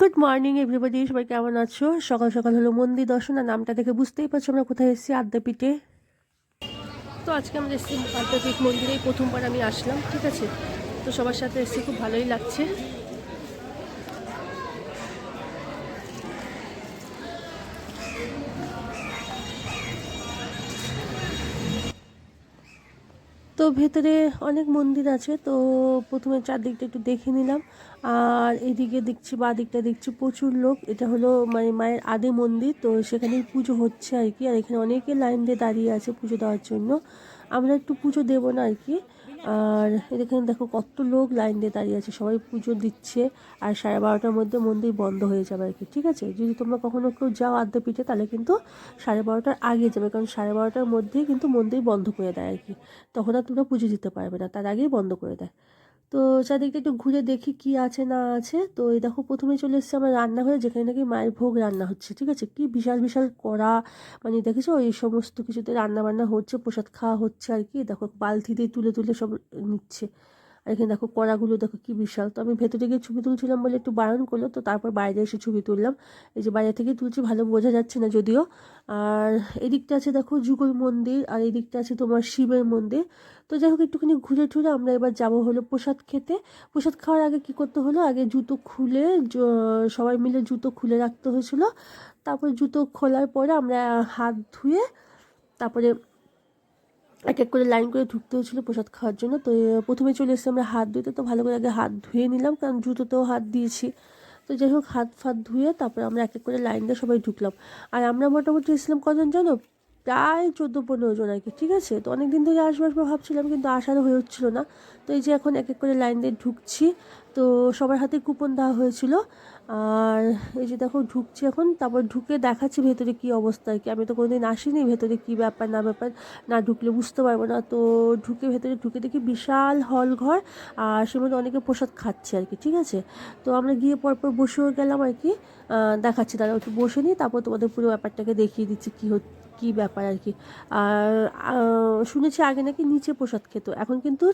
Good morning everybody সবাই কেমন আছো? সকাল সকাল হলো মন্দির দর্শন, আর নামটা দেখে বুঝতেই পারছ আমরা কোথায় এসেছি আদ্যাপীঠে। তো আজকে আমরা এসেছি আদ্যাপীঠ মন্দিরেই প্রথমবার আমি আসলাম, ঠিক আছে? তো সবার সাথে এসেছি খুব ভালোই লাগছে। তো ভেতরে অনেক মন্দির আছে, তো প্রথমে চারদিকটা একটু দেখে নিলাম। আর এদিকে দেখছি বা দিকটা দেখছি প্রচুর লোক। এটা হলো মানে মায়ের আদি মন্দির, তো সেখানেই পুজো হচ্ছে আর কি। আর এখানে অনেকে লাইন দিয়ে দাঁড়িয়ে আছে পুজো দেওয়ার জন্য। আমরা একটু পুজো দেবো না আর কি। আর এখানে দেখো কত লোক লাইন দিয়ে দাঁড়িয়ে আছে, সবাই পুজো দিচ্ছে। আর সাড়ে বারোটার মধ্যে মন্দির বন্ধ হয়ে যাবে আর কি, ঠিক আছে? যদি তোমরা কখনো কেউ যাও আদ্যপীঠে তাহলে কিন্তু সাড়ে বারোটার আগে যাবে, কারণ সাড়ে বারোটার মধ্যেই কিন্তু মন্দির বন্ধ করে দেয় আর কি। তখন আর তোমরা পুজো দিতে পারবে না, তার আগেই বন্ধ করে দেয়। তো চারদিকটা একটু ঘুরে দেখি কি আছে, না আছে। তো এই দেখো, প্রথমে চলে এসেছে আমার রান্নাঘরে যেখানে নাকি মায়ের ভোগ রান্না হচ্ছে, ঠিক আছে? কি বিশাল বিশাল কড়া মানে দেখেছ? এই সমস্ত কিছুতে রান্না বান্না হচ্ছে, প্রসাদ খাওয়া হচ্ছে আর কি। দেখো বালতি দিয়ে তুলে তুলে সব নিচ্ছে। আর এখানে দেখো কড়াগুলো দেখো কি বিশাল। তো আমি ভেতরে গিয়ে ছবি তুলছিলাম বলে একটু বারণ করল, তো তারপর বাইরে এসে ছবি তুললাম। এই যে বাইরে থেকে তুলছি, ভালো বোঝা যাচ্ছে না যদিও। আর এদিকটা আছে দেখো যুগল মন্দির, আর এদিকটা আছে তোমার শিবের মন্দির। তো যাই হোক, একটুখানি ঘুরে টুরে আমরা এবার যাব হলো প্রসাদ খেতে। প্রসাদ খাওয়ার আগে কি করতে হলো? আগে জুতো খুলে সবাই মিলে জুতো খুলে রাখতে হয়েছিল। তারপর জুতো খোলার পরে আমরা হাত ধুয়ে তারপরে এক এক করে লাইন করে ঢুকতে হচ্ছিল প্রসাদ খাওয়ার জন্য। তো প্রথমে চলে এসেছি আমরা হাত ধুতে তো ভালো করে আগে হাত ধুয়ে নিলাম, কারণ জুতোতেও হাত দিয়েছি। তো যাই হোক, হাত ফাত ধুয়ে তারপরে আমরা এক এক করে লাইন দিয়ে সবাই ঢুকলাম। আর আমরা মোটামুটি এসেছিলাম কজন জানো? প্রায় চোদ্দ পনেরো জন আর কি ঠিক আছে? তো অনেক দিন ধরে আসব আসব ভাবছিলাম, কিন্তু আসারও হয়ে হচ্ছিল না। তো এই যে এখন এক এক করে লাইন দিয়ে ঢুকছি, তো সবার হাতে কুপন দেওয়া হয়েছিল। আর এই যে দেখো, ঢুকছি এখন, তারপর ঢুকে দেখাচ্ছি ভেতরে কি অবস্থা আর কি। আমি তো কোনোদিন আসিনি, ভেতরে কি ব্যাপার, না ব্যাপার, না ঢুকলে বুঝতে পারব না। তো ঢুকে ভেতরে ঢুকে দেখি বিশাল হল ঘর, আর সে মধ্যে অনেকে প্রসাদ খাচ্ছে আর কি, ঠিক আছে? তো আমরা গিয়ে পরপর বসেও গেলাম আর কি। দেখাচ্ছি তারা একটু বসে নিই, তারপর তোমাদের পুরো ব্যাপারটাকে দেখিয়ে দিচ্ছি কী হচ্ছে। কী ব্যাপার আর কি? আর শুনেছি আগে নাকি নিচে প্রসাদ খেত। এখন কিন্তু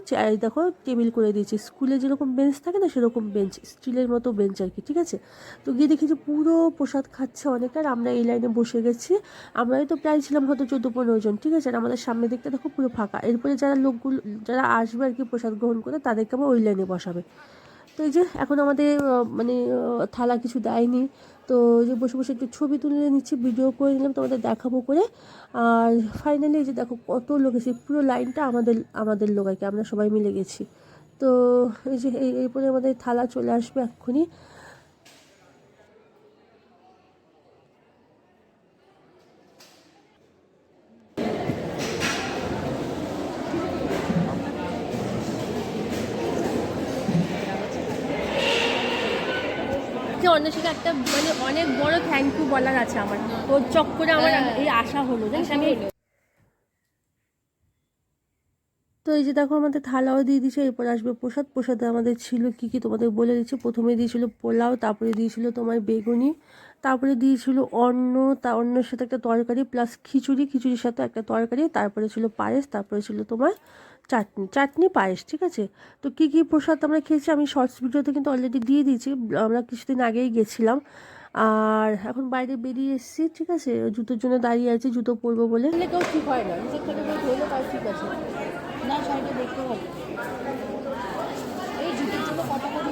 দেখো টেবিল করে দিয়েছে। স্কুলে যেরকম বেঞ্চ থাকে না, সেরকম বেঞ্চ, স্টিলের মতো বেঞ্চ আর কি, ঠিক আছে? তো গিয়ে দেখি যে পুরো প্রসাদ খাচ্ছে অনেক আর আমরা এই লাইনে বসে গেছি। আমরাই তো প্রায় ছিলাম হয়তো চোদ্দ পনেরো জন, ঠিক আছে? আর আমাদের সামনে দিকটা দেখো পুরো ফাঁকা। এরপরে যারা লোকগুলো, যারা আসবে আর কি প্রসাদ গ্রহণ করে তাদেরকে আবার ওই লাইনে বসাবে। তো এই যে এখন আমাদের মানে থালা কিছু দেয়নি। তো এই যে বসে বসে একটু ছবি তুলে নিচ্ছি ভিডিও করে নিলাম, তোমাদের দেখাবো করে। আর ফাইনালি এই যে দেখো কত লোক এসে, পুরো লাইনটা আমাদের আমাদের লোক আর কি, আমরা সবাই মিলে গেছি। তো এই যে এই, এরপরে আমাদের থালা চলে আসবে এক্ষুনি। অন্বেষীকে একটা মানে অনেক বড় থ্যাংক ইউ বলার আছে আমার। ওর চক্করে আমার এই আশা হলো জানিস আমি তো এই যে দেখো আমাদের থালাও দিয়ে দিয়েছে এরপর আসবে প্রসাদ। প্রসাদে আমাদের ছিল কি কি তোমাদের বলে দিচ্ছে। প্রথমে দিয়েছিল পোলাও তারপরে দিয়েছিল তোমার বেগুনি তারপরে দিয়েছিল অন্ন, তা অন্যের সাথে একটা তরকারি প্লাস খিচুড়ি, খিচুড়ির সাথে একটা তরকারি, তারপরে ছিল পায়েস, তারপরে ছিল তোমার চাটনি চাটনি, পায়েস, ঠিক আছে? তো কী কী প্রসাদ আমরা খেয়েছি আমি শর্টস ভিডিওতে কিন্তু অলরেডি দিয়ে দিয়েছি, আমরা কিছুদিন আগেই গেছিলাম। আর এখন বাইরে বেরিয়ে এসেছি, ঠিক আছে? জুতোর জন্য দাঁড়িয়ে আছি, জুতো পরবো বলে। কেউ ঠিক হয় না, নিজের থেকে ঠিক আছে। না দেখতে ভালো এই জুতোর জন্য কত করে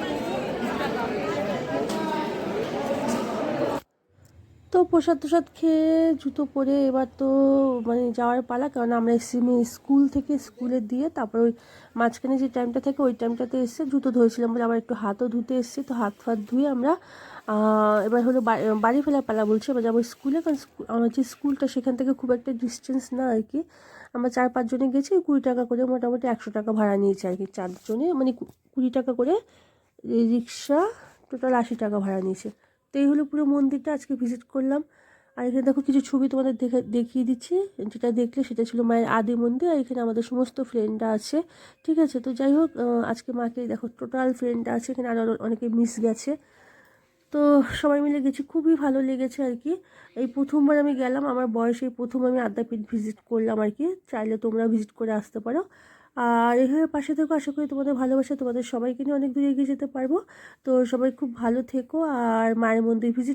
তো প্রসাদ টসাদ খেয়ে জুতো পরে এবার তো মানে যাওয়ার পালা, কারণ আমরা এসেছি স্কুল থেকে স্কুলে দিয়ে তারপর ওই মাঝখানে যে টাইমটা থাকে ওই টাইমটাতে এসে জুতো ধরেছিলাম বলে আবার একটু হাতও ধুতে এসেছি। তো হাত ফাত ধুয়ে আমরা এবার হলো বাড়ি ফেলার পালা বলছি। এবার যাব স্কুলে কারণ আমার যে স্কুলটা সেখান থেকে খুব একটা ডিস্টেন্স না আর কি। আমরা চার পাঁচজনে গেছি কুড়ি টাকা করে মোটামুটি একশো টাকা ভাড়া নিয়েছি আর কি। চারজনে মানে কুড়ি টাকা করে রিক্সা টোটাল আশি টাকা ভাড়া নিয়েছে। তো এই হলো পুরো মন্দিরটা, আজকে ভিজিট করলাম। আর এখানে দেখো কিছু ছবি তোমাদের দেখে, দেখিয়ে দিচ্ছি। যেটা দেখলে সেটা ছিল মায়ের আদি মন্দির, আর এখানে আমাদের সমস্ত ফ্রেন্ডরা আছে। ঠিক আছে? তো যাই হোক আজকে মাকে দেখো টোটাল ফ্রেন্ডরা আছে। এখানে আরও অনেকে মিস গেছে। তো সবাই মিলে গেছি, খুবই ভালো লেগেছে আর কি। এই প্রথমবার আমি গেলাম, আমার বয়সে প্রথম আমি আদ্যাপীঠ ভিজিট করলাম আর কি। চাইলে তোমরা ভিজিট করে আসতে পারো। আর এভাবে পাশে থেকো, আশা করি তোমাদের ভালোবাসা, তোমাদের সবাইকে নিয়ে অনেক দূরে এগিয়ে যেতে পারব। তো সবাই খুব ভালো থেকো, আর মায়ের মন্দির ভিজিট